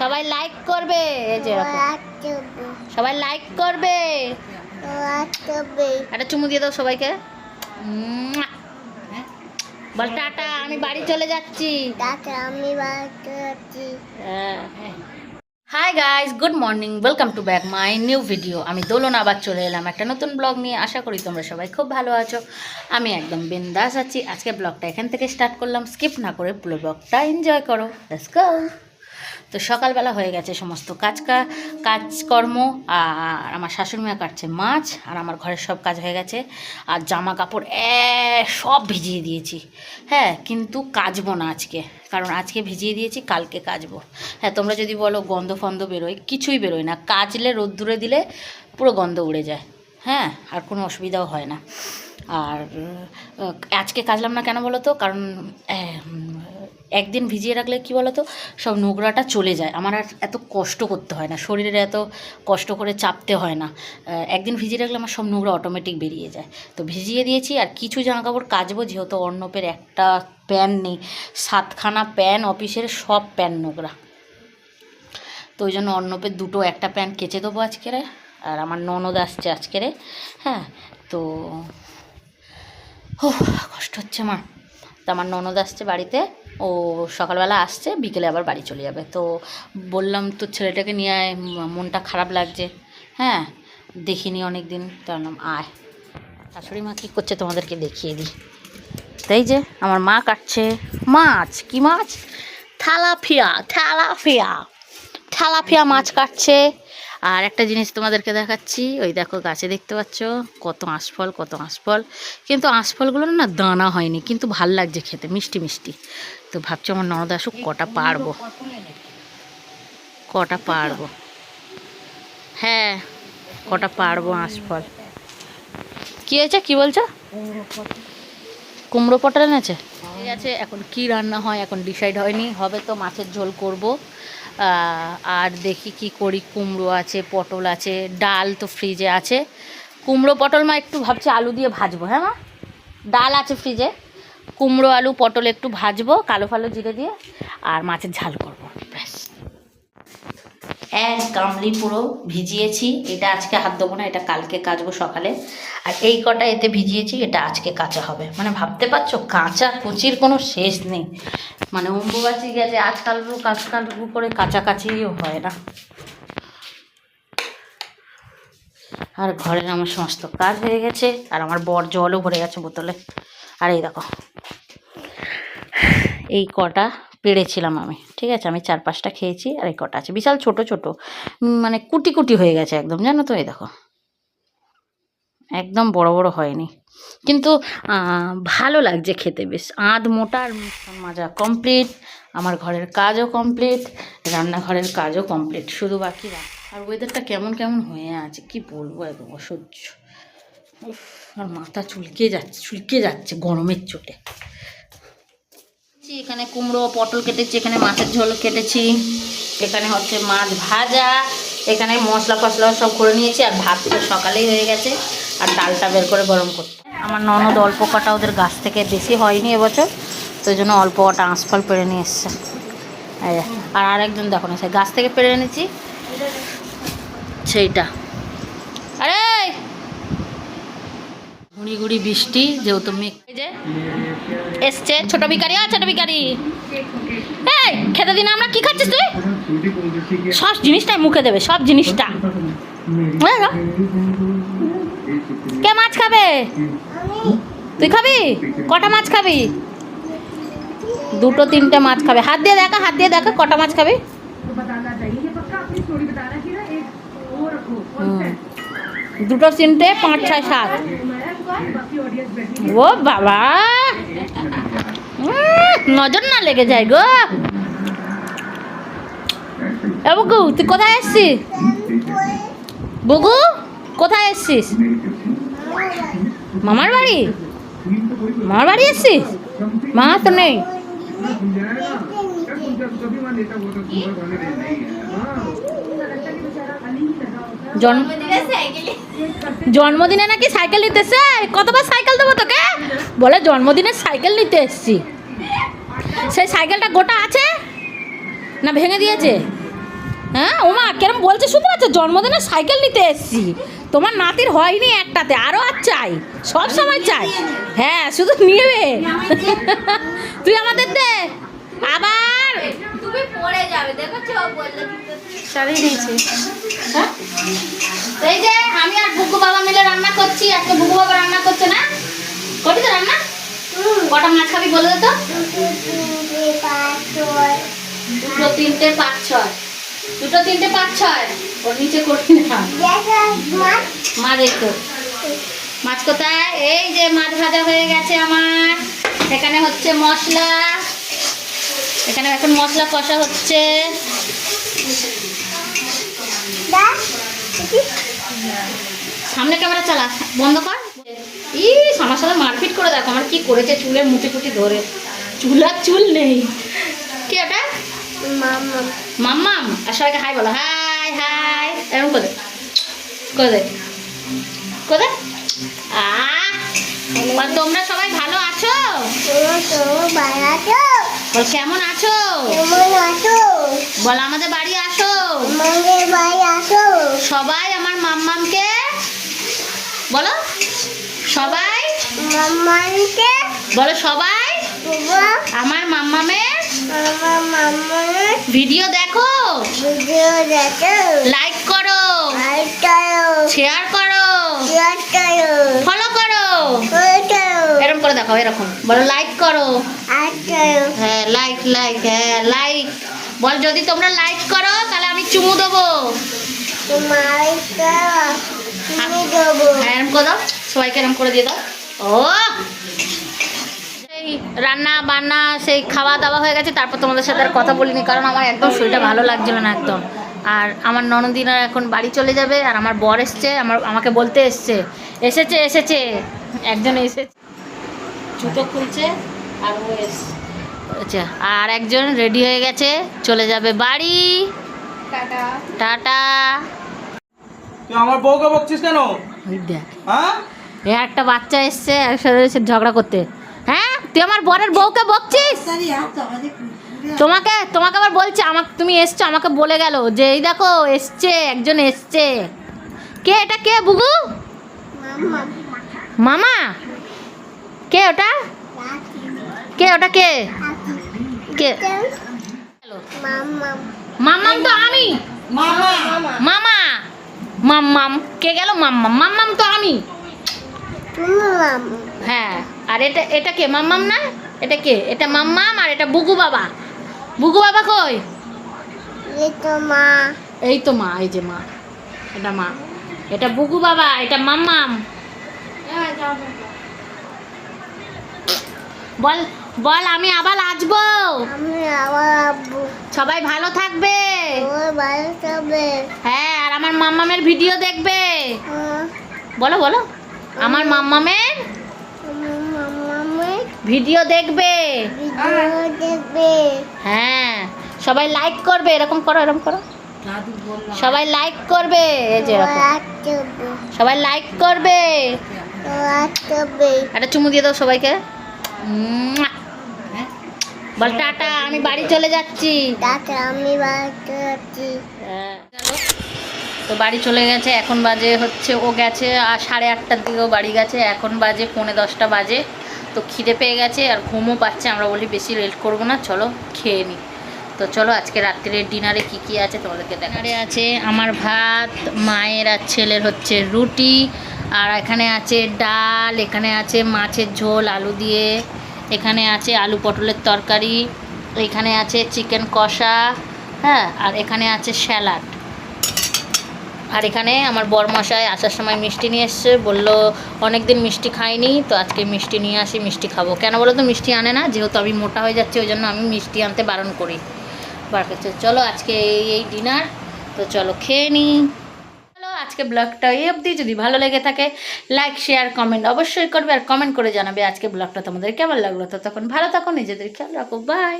সবাই লাইক করবে। সবাই লাইক করবে। একটা চুমু দিয়ে দাও সবাইকে। বল, টাটা, আমি বাড়ি চলে যাচ্ছি। Hi guys good morning welcome to back my new video আমি দোলন আবার চলে এলাম, একটা নতুন ব্লগ নিয়ে। আশা করি তোমরা সবাই খুব ভালো আছো। আমি একদম বিন্দাস আছি। আজকে ব্লগটা এখান থেকে স্টার্ট করলাম। স্কিপ না করে পুরো ব্লগটা এনজয় করো। লেটস গো তো সকালবেলা হয়ে গেছে সমস্ত কাজকা কাজকর্ম, আর আমার শাশুড়ি মা কাটছে মাছ, আর আমার ঘরের সব কাজ হয়ে গেছে, আর জামা কাপড় এ, সব ভিজিয়ে দিয়েছি। হ্যাঁ কিন্তু কাচবো না আজকে, কারণ আজকে ভিজিয়ে দিয়েছি, কালকে কাচবো হ্যাঁ তোমরা যদি বলো গন্ধ ফন্ধ বেরোয়, কিছুই বেরোয় না। কাচলে রোদ্দুরে দিলে পুরো গন্ধ উড়ে যায়। হ্যাঁ আর কোনো অসুবিধাও হয় না। আর আজকে কাচলাম না কেন বলো তো? কারণ একদিন ভিজিয়ে রাখলে কি বলো তো সব নোংরাটা চলে যায়। আমার আর এত কষ্ট করতে হয় না শরীরে এত কষ্ট করে চাপতে হয় না। একদিন ভিজিয়ে রাখলে আমার সব নোংরা অটোমেটিক বেরিয়ে যায়। তো ভিজিয়ে দিয়েছি আর কিছু জামা কাপড় কাচবো, যেহেতু অর্ণবের একটা প্যান নেই, সাতখানা প্যান, অফিসের সব প্যান নোংরা। তো ওই জন্য অর্ণবের দুটো একটা প্যান কেচে দেবো আজকেরে আর আমার ননদ আসছে আজকেরে হ্যাঁ তো ও কষ্ট হচ্ছে আমার। তো আমার ননদ আসছে বাড়িতে, ও সকালবেলা আসছে, বিকেলে আবার বাড়ি চলে যাবে। তো বললাম তো ছেলেটাকে নিয়ে আয় মনটা খারাপ লাগছে। হ্যাঁ দেখিনি অনেক দিন তার নাম আয়। শাশুড়ি মা কী করছে তোমাদেরকে দেখিয়ে দিই? তাই যে, আমার মা কাটছে। মাছ? কি মাছ? থালাফিয়া থালাফিয়া। থালাফিয়া মাছ কাটছে। আর একটা জিনিস তোমাদেরকে দেখাচ্ছি, ওই দেখো গাছে দেখতে পাচ্ছ, কত আঁশফল কত আঁশফল কিন্তু আঁশফলগুলো না দানা হয়নি, কিন্তু ভালো লাগছে খেতে, মিষ্টি মিষ্টি। তো ভাবছি আমার ননদ আসুক, কটা পারব। কটা পারব। হ্যাঁ কটা পারব আঁশফল কী হয়েছে, কী বলছো? কুমড়ো পটল এনেছে? ঠিক আছে, এখন কি রান্না হয়, এখন ডিসাইড হয়নি, হবে তো মাছের ঝোল করব। আর দেখি কি করি, কুমড়ো আছে, পটল আছে, ডাল তো ফ্রিজে আছে। কুমড়ো, পটল মা একটু ভাবছি আলু দিয়ে ভাজবো হ্যাঁ মা? ডাল আছে ফ্রিজে কুমড়ো, আলু, পটল একটু ভাজবো, কালো ফালো জিরে দিয়ে, আর মাছের ঝাল করব। এক গামলি পুরো ভিজিয়েছি। এটা আজকে হাত দেবো না, এটা কালকে কাচবো সকালে। আর এই কটা এতে ভিজিয়েছি, এটা আজকে কাঁচা হবে। মানে ভাবতে পারছ, কাঁচা কুচির কোনো শেষ নেই। মানে অম্বুবাচি গেছে, আজকাল রু আজকাল করে কাছাকাছিও হয় না। আর ঘরের আমার সমস্ত কাজ হয়ে গেছে, আর আমার বর জলও ভরে গেছে বোতলে। আর এই দেখো, এই কটা পেড়েছিলাম আমি, ঠিক আছে? আমি চার পাঁচটা খেয়েছি আর এই কটা আছে। বিশাল ছোট ছোট। মানে কুটি কুটি হয়ে গেছে একদম, জানো তো এই দেখো। একদম বড় বড় হয়নি। কিন্তু ভালো লাগছে খেতে বেশ। আধ, মোটা আর মাজা। কমপ্লিট আমার ঘরের কাজও কমপ্লিট রান্নাঘরের কাজও কমপ্লিট শুধু বাকি আর ওয়েদারটা কেমন কেমন হয়ে আছে? কি বলব একদম অসহ্য। আর মাথা চুলকে যাচ্ছে চুলকে যাচ্ছে গরমের চোটে। এখানে কুমড়ো, পটল কেটেছি, এখানে মাছের ঝোল কেটেছি, এখানে হচ্ছে মাছ ভাজা, এখানে মশলা ফসলা সব করে নিয়েছি, আর ভাত তো সকালেই হয়ে গেছে, আর ডালটা বের করে গরম করতে। আমার ননদ অল্প কটা ওদের গাছ থেকে বেশি হয়নি এবছর, তো জন্য অল্প কটা আঁশফল পেরে নিয়ে এসছে। আর আরেকজন দেখো না, সে গাছ থেকে পেরে এনেছি, সেইটা আরে গুড়ি বৃষ্টি যেহেতু মেঘ। যে এসছে ছোট ভিকারি আ ছোট ভিকারি এই, খেতে দিন আমরা কি খাচ্ছিস তুই? সব জিনিসটাই মুখে দেবে, সব জিনিসটা। কে মাছ খাবে? তুই খাবি? কটা মাছ খাবি? দুটো, তিনটে মাছ খাবে। হাত দিয়ে দেখা, হাত দিয়ে দেখা, কটা মাছ খাবি? দুটো, তিনটে, পাঁচ, ছয়, সাত। ও বাবা। নজর না লেগে যায় গো। এ তুই কোথায় এসছিস বুগু, কোথায় এসছিস মামার বাড়ি? মামার বাড়ি এসছিস মা তো নেই? জন্মদিনে নাকি সাইকেল নিতে এসছে? কতবার সাইকেল দেবো তোকে? বলে জন্মদিনে সাইকেল নিতে এসছি। সেই সাইকেলটা গোটা আছে? না ভেঙে দিয়েছে? হ্যাঁ ওমা কেরম বলছে শুনতে পাচ্ছ? জন্মদিনে সাইকেল নিতে এসছি। তোমার নাতির হয়নি একটাতে আরও আর চাই। সব সময় চাই। হ্যাঁ শুধু নিবে। তুই আমাদের দে। আবার তুমি পড়ে যাবে। দেখেছ বললে শাড়ি দিয়েছি। হ্যাঁ? এই যে আমি আর বুকু বাবা মিলে রান্না করছি আজকে বুকু বাবা রান্না করছে না? করবি তো রান্না? কটা মাছ খাবি বলে দে তো। দুটো তিনটে পাঁচ ছয়। দুটো তিনটে পাঁচ ছয়। ওর নিচে করবি না। মাছ এই তো মাছ কোথায়? এই যে মাছ ভাজা হয়ে গেছে আমার। এখানে হচ্ছে মশলা। এখানে এখন মশলা কষা হচ্ছে। সামনে ক্যামেরা চালা, বন্ধ কর। ইস, আমার সাথে মারপিট করে দেখো, আমার কি করেছে চুলে মুটি ফুটি ধরে। চুল আর চুল নেই। কে ওটা মাম্মাম। আর সবাইকে হাই বলো। Hi hi. এরকম করে করে করে আহ তোমরা সবাই ভালো আছো? বল কেমন আছো? বল আমাদের বাড়ি আসো। আমাদের বাড়ি আসো। সবাই আমার মাম্মামকে বলো সবাই? বলো সবাই? আমার মাম্মামের ভিডিও দেখো। লাইক করো। শেয়ার করো। ফলো করো। এরকম করে দেখো এরকম। বলো লাইক করো। হ্যাঁ লাইক লাইক হ্যাঁ লাইক বল যদি তোমরা লাইক করো তাহলে আমি চুমু দেবো। হ্যাঁ এরকম করে দাও। সবাইকে এরকম করে দিয়ে দাও। ও সেই রান্না বান্না সেই খাওয়া দাওয়া হয়ে গেছে। তারপর তোমাদের সাথে আর কথা বলিনি কারণ আমার একদম শরীরটা ভালো লাগছিল না একদম। আর আমার ননদিনার এখন বাড়ি চলে যাবে আর আমার বর এসছে আমার আমাকে বলতে এসছে। এসেছে এসেছে। একজন এসেছে। জুতো খুলছে আর ও আচ্ছা আর একজন রেডি হয়ে গেছে চলে যাবে বাড়ি। টাটা। তুই আমার বউকে বকছিস কেন? দেখ। হ্যাঁ? এ একটা বাচ্চা এসছে একসাথে ঝগড়া করতে। হ্যাঁ? তুই আমার বরের বউকে বকছিস? তোমাকে তোমাকে আবার বলছে আমাকে তুমি এসছো আমাকে বলে গেল যে এই দেখো এসছে একজন এসছে। কে এটা কে বুগু মামা? কে ওটা? কে ওটা কে? কে? মাম্মাম তো আমি। মামা মাম্মাম। কে গেল? মাম্মাম। মাম্মাম তো আমি। হ্যাঁ। আর এটা এটা কে? মাম্মাম না? এটা কে? এটা মাম্মাম আর এটা বুগু বাবা। বুগু বাবা কই? এই তো মা এই যে মা। এটা মা। এটা বুগু বাবা এটা মাম্মাম। বল বল আমি আবার আসব। আমি আবার আব্বু সবাই ভালো থাকবে। বাড়ি যাবে হ্যাঁ আর আমার মাম্মামের ভিডিও দেখবে। হ্যাঁ, বলো বলো। আমার মাম্মামের ভিডিও দেখবে। ভিডিও দেখবে। হ্যাঁ সবাই লাইক করবে এরকম করো এরকম করো। সবাই লাইক করবে সবাই লাইক করবে। একটা চুমু দিয়ে দাও সবাইকে। বল টাটা আমি বাড়ি চলে যাচ্ছি। তাতে আমি আছি হ্যাঁ। তো বাড়ি চলে গেছে এখন বাজে হচ্ছে ও গেছে আর সাড়ে আটটার দিকেও বাড়ি গেছে এখন বাজে পৌনে দশটা বাজে। তো খিদে পেয়ে গেছে আর ঘুমও পাচ্ছে আমরা বলি বেশি লেট করব না চলো খেয়ে নিই তো চলো আজকে রাত্রের ডিনারে কি কি আছে তোমাদেরকে ডিনারে আছে আমার ভাত মায়ের আর ছেলের হচ্ছে রুটি আর এখানে আছে ডাল, এখানে আছে মাছের ঝোল, আলু দিয়ে। এখানে আছে আলু পটলের তরকারি, এখানে আছে চিকেন কষা হ্যাঁ আর এখানে আছে স্যালাড। আর এখানে আমার বরমশাই আসার সময় মিষ্টি নিয়ে এসছে, বলল অনেক দিন মিষ্টি খাইনি, তো আজকে মিষ্টি নিয়ে আসি, মিষ্টি খাব। কেন বলো তো, মিষ্টি আনে না, যেহেতু আমি মোটা হয়ে যাচ্ছি, ওই জন্য আমি মিষ্টি আনতে বারণ করি। বার চলো আজকে এই এই ডিনার তো চলো খেয়ে নিই আজকে ব্লগটা এই অবধি। যদি ভালো লেগে থাকে লাইক শেয়ার কমেন্ট অবশ্যই করবে আর কমেন্ট করে জানাবে আজকে ব্লগটা তোমাদের কেমন লাগল। তো তখন ভালো থাকো, নিজেদের খেয়াল রাখো। বাই